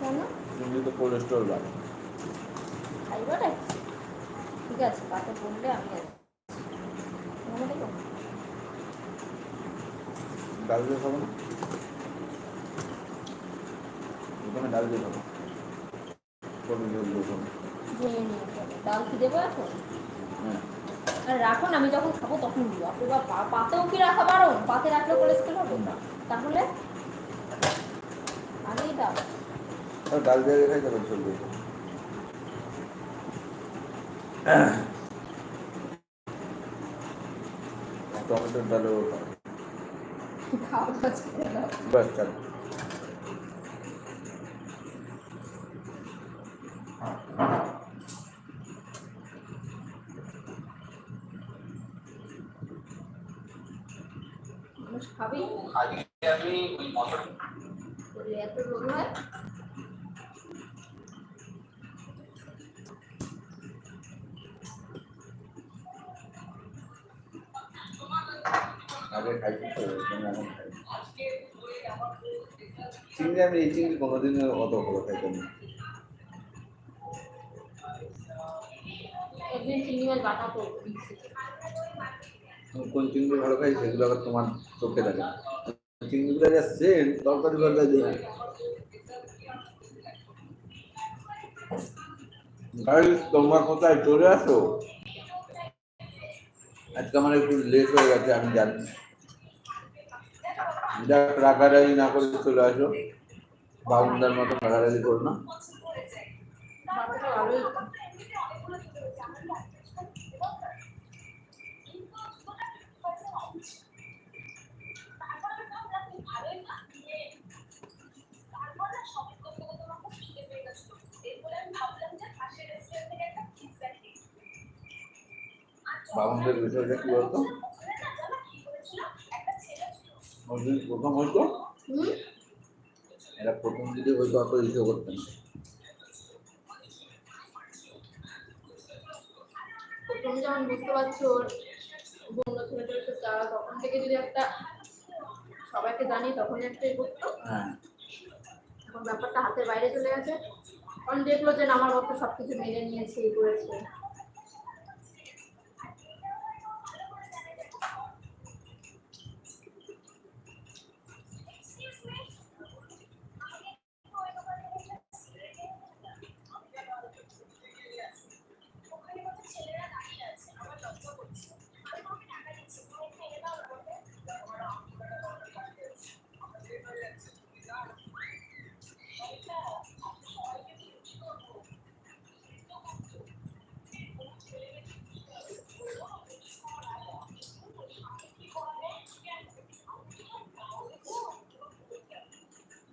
কেন চিংড়ি তো কোলেস্ট্রল বাড়ে ঠিক আছে পাতে পড়লে আমি মনে দেখো ডাল দিয়ে খাব ওখানে ডাল দিয়ে খাব। ডাল কি দেবো এখন? হ্যাঁ। আর রাখুন আমি যখন খাব তখন দিও। আপনি বা পাতেও কি রাখা পারো পাতে রাখলে কোলেস্ট্রল হবে? না। তাহলে? আগেই দাও। ডাল দিয়ে খাই তখন ঝোল দিয়ে খাব। টমেটোর ডালও খাব। খাওয়া দাওয়া ছেড়ে দাও বাস চাল মানুষ খাবে আজকে আমি ওই মটন বললে এত রোগ হয় আগে খাইছি তো এখন এখন খাই চিংড়ি আমি এই চিংড়ি কোনোদিন অত ভালো না। কোন চিংড়ি ভালো খাই সেগুলো আবার তোমার চোখে থাকে চিংড়িগুলো যা সেন্ট তরকারি বারবার দিয়ে গাইস তোমরা কোথায়? চলে আসো। আজকে আমার একটু লেট হয়ে গেছে আমি জানি যাক, রাগারাগি না করে চলে আসো। বাবুন্দার মতো রাগারাগি করো না। বাটাটা বিষয়টা কি বলতো? ওই প্রথম এরা প্রথম অত ইসে করতেন। যখন বুঝতে পারছি ছেলেটার সাথে তখন থেকে যদি একটা সবাইকে জানি তখনই একটা করতো। হ্যাঁ। এখন ব্যাপারটা হাতের বাইরে চলে গেছে। কারণ দেখল যে আমার মতো সবকিছু মেনে নিয়েছে এই করেছে।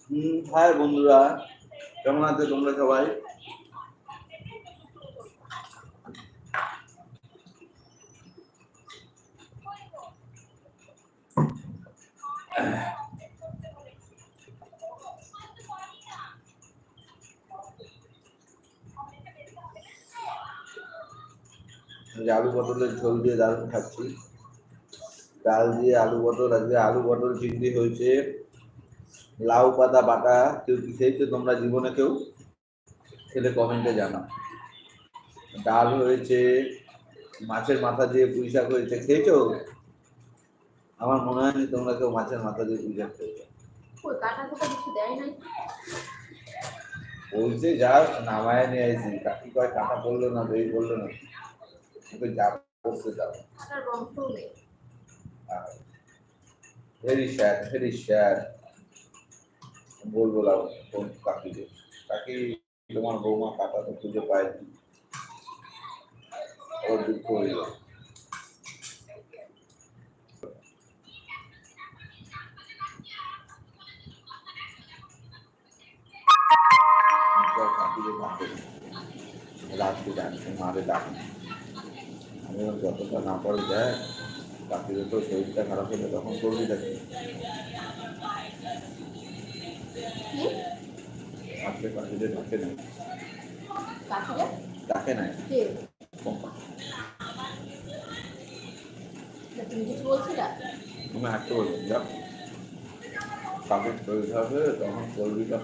হাই বন্ধুরা, কেমন আছে তোমরা সবাই? আলু পটলের ঝোল দিয়ে দারুণ খাচ্ছি। ডাল দিয়ে আলু পটল, আজকে আলু পটল চিংড়ি হয়েছে। লাউ পাতা বাটা কেউ কি খেয়েছো? তোমরা জীবনে কেউ? খেলে কমেন্টে জানাও। ডাল হয়েছে মাছের মাথা দিয়ে পুঁই শাক হয়েছে খেয়েছো? আমার মনে হয়নি তোমরা কেউ মাছের মাথা দিয়ে পুঁই শাক খেয়েছো। বলছে যা নামায় নিয়ে আসি কাকি কয় কাটা বলল না দই বলল না। ওকে যা করতে যাও ভেরি স্যাড ভেরি স্যাড বলব কাকিকে কাকি তোমার বৌমা কাকা তো খুঁজে পায়নি ওর দুঃখ হয়ে যায়। কাকিকে ডাকে রাত্রে মারে ডাকে। আমি যতটা না পড়ে যায় কাকিদের তো শরীরটা খারাপ হলে তখন করবি দেখি কি আজকে কাকিদের ডাকে নাই কাকিরা ডাকে নাই কে কোম্পা না, তুমি কিছু বলছিলা তুমি হাঁটতে বলবেন যা কাকের শরীর খারাপ হলে তখন করবি না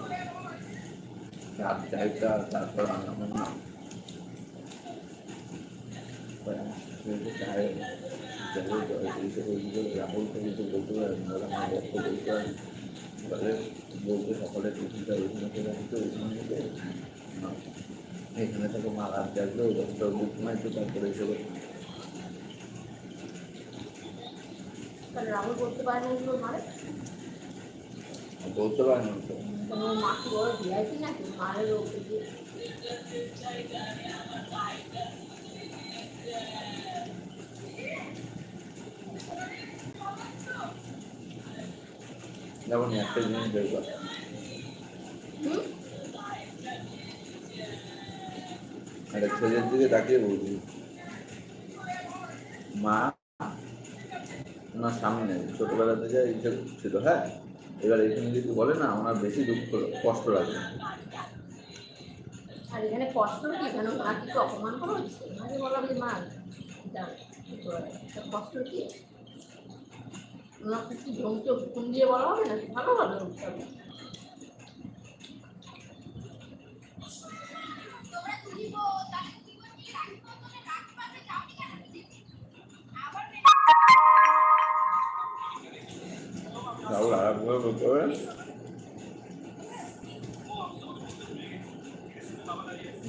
রাত চারটা তারপর রান্না বান্না চায় রাহুল থেকে তো বলতে পারেন ওরা মা বাবা তো বলতে পারেন বলে বলতে সকালে টিফিনটা ওইখানে থেকে আসতে ওইখানে থেকে এখানে থেকে মা রাত জাগলে দশটা অব্দি ঘুমাইতো তারপরে এসে। বলতে পারে না এগুলো বলতে পারেন তো তাহলে যেমন একটা জিনিস দেখবা হুম একটা ছেলের দিকে তাকিয়ে বলছি মা? ওনার সামনে ছোটবেলা থেকে এইসব ছিল হ্যাঁ? এবার এখানে যদি বলে না ওনার বেশি দুঃখ কষ্ট লাগে। আর এখানে কষ্ট কি এখানে মা কিছু অপমান করা হচ্ছে বলা মা। যাও, একটু আগে। তা কষ্ট কি? ওনাকে কি জমকে হুকুম দিয়ে বলা হবে নাকি? ভালো হবে হবে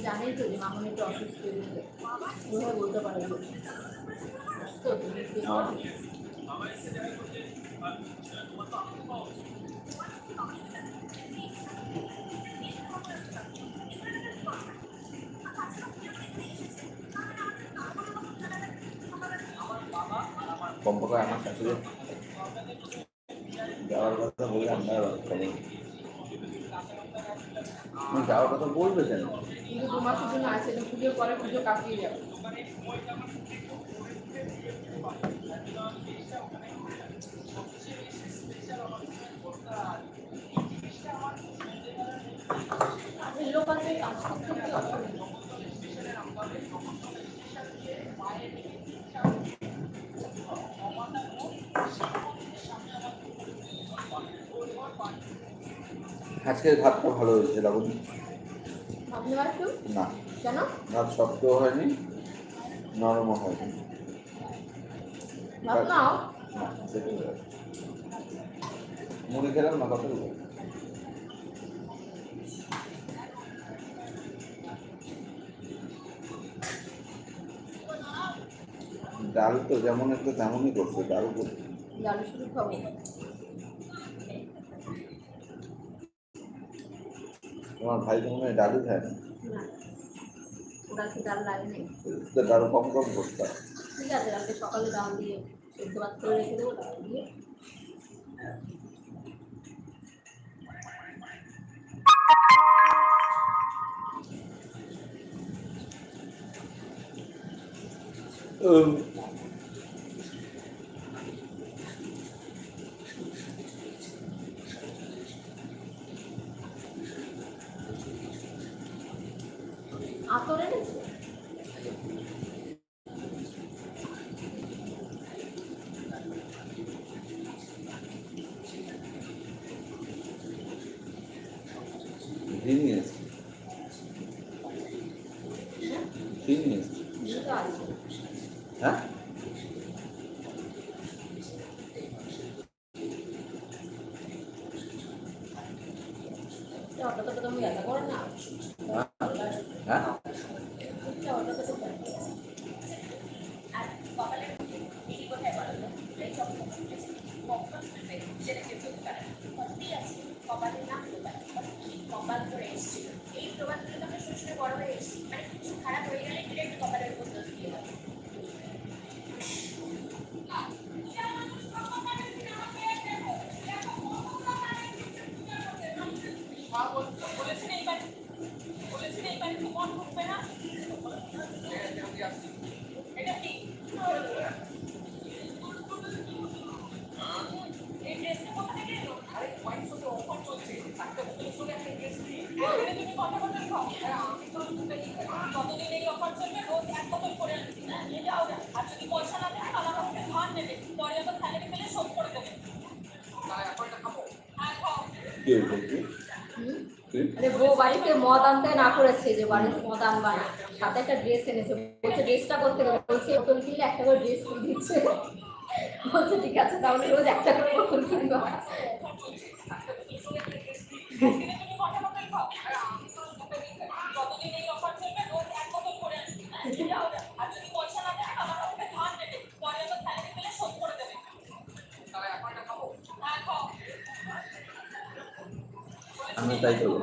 জানেই তো যে মামনি একটু অসুস্থ হয়ে বলতে পারে। তো তুমি কি করো? কমপক্ষে আমার শাশুড়ি যাওয়ার কথা বলে আমরা করি যাওয়ার কথা বলবে কেন কিন্তু দু মাসের জন্য আছে এটা পুজোর পরে পুজো কাটিয়ে যাবে আজকের ভাতটা ভালো হয়েছে লাবণী না। কেন? ভাত শক্তও হয়নি নরমও হয়নি। মুড়ি খেলাম না কথা ডাল তো যেমন একটা তেমনই করছে ডাল করছে। ডাল শুধু খাব তোমার ভাই তো মনে হয় ডালই খায় না? ডাল কম কম করতে হয়। ঠিক আছে কালকে সকালে ডাল দিয়ে সেদ্ধ ভাত করে রেখে দেবো ডাল দিয়ে আতর এনেছে ঘি নিয়ে এসছি ঘি নিয়ে এসছি দুটো আছে হ্যাঁ ওটা তো তুমি একা করো না হ্যাঁ ওটা ওটা তো করে। কি হয়েছে বড় হয়ে এসেছি মানে বউ বাড়িতে মদ আনতে না করেছে, যে বাড়িতে মদ আনবা না। সাথে একটা ড্রেস এনেছে, বলছে ড্রেসটা করতে গেলে বলছে, বোতল কিনলে একটা করে ড্রেস কিনে দিচ্ছে। বলছে, ঠিক আছে, তাহলে রোজ একটা করে বোতল কিনবা। আমি তাই করব।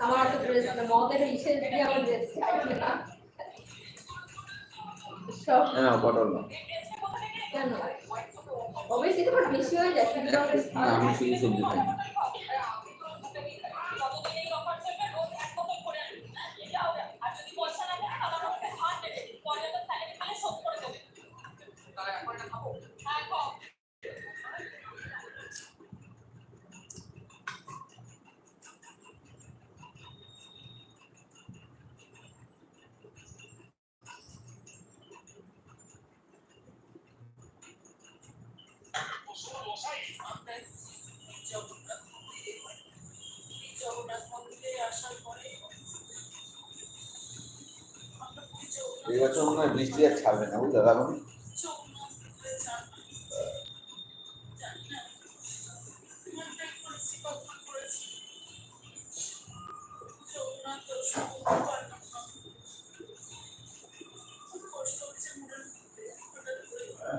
আমার একটা ড্রেস মদের ইসে দিয়ে আমার ড্রেস না। সব। না পটল না। কেন? অবশ্যই তো বেশি হয়ে যায় না আমি শুধু সবজি খাই। এই বছর মনে হয় বৃষ্টি আর ছাড়বে না বুঝলে এখন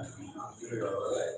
সুমের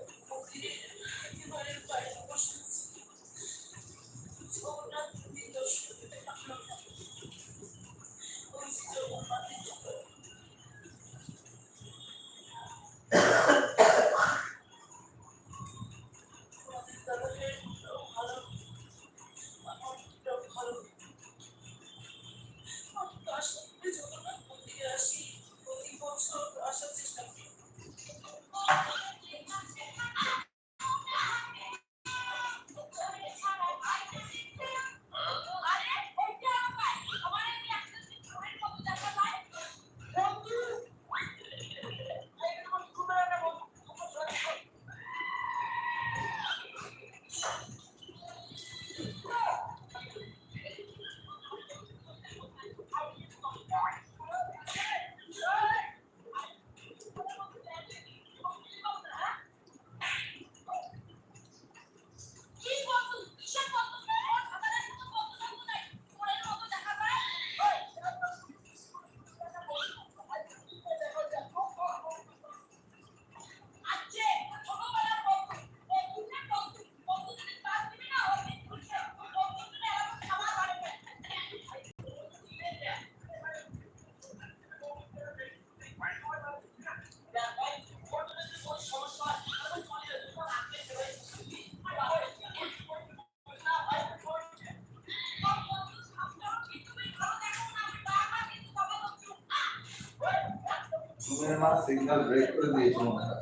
মা সিগন্যাল ব্রেক করে দিয়েছে মনে হয়।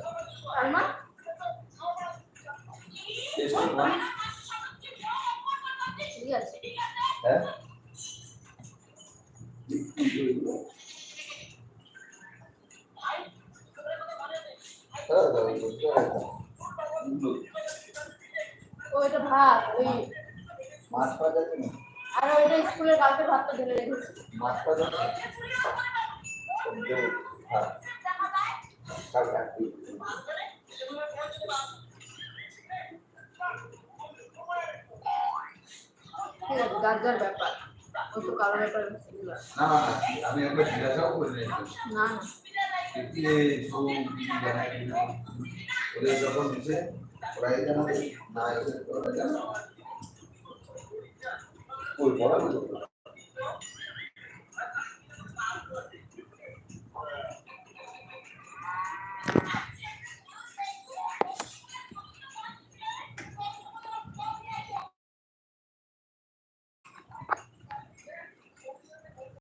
আছে। হ্যাঁ? ওইটা ভাত ওই মাছ পাওয়া যাবে না? আর ওইটা স্কুলের কালকে ভাতটা রেখেছি। মাছ পাওয়া যাবে ব্যাপার ওই কারও ব্যাপার না না না, আমি একবার জিজ্ঞাসাও করে না না। ওদের যখন দিছে ওরা জানাবে না ওই বড়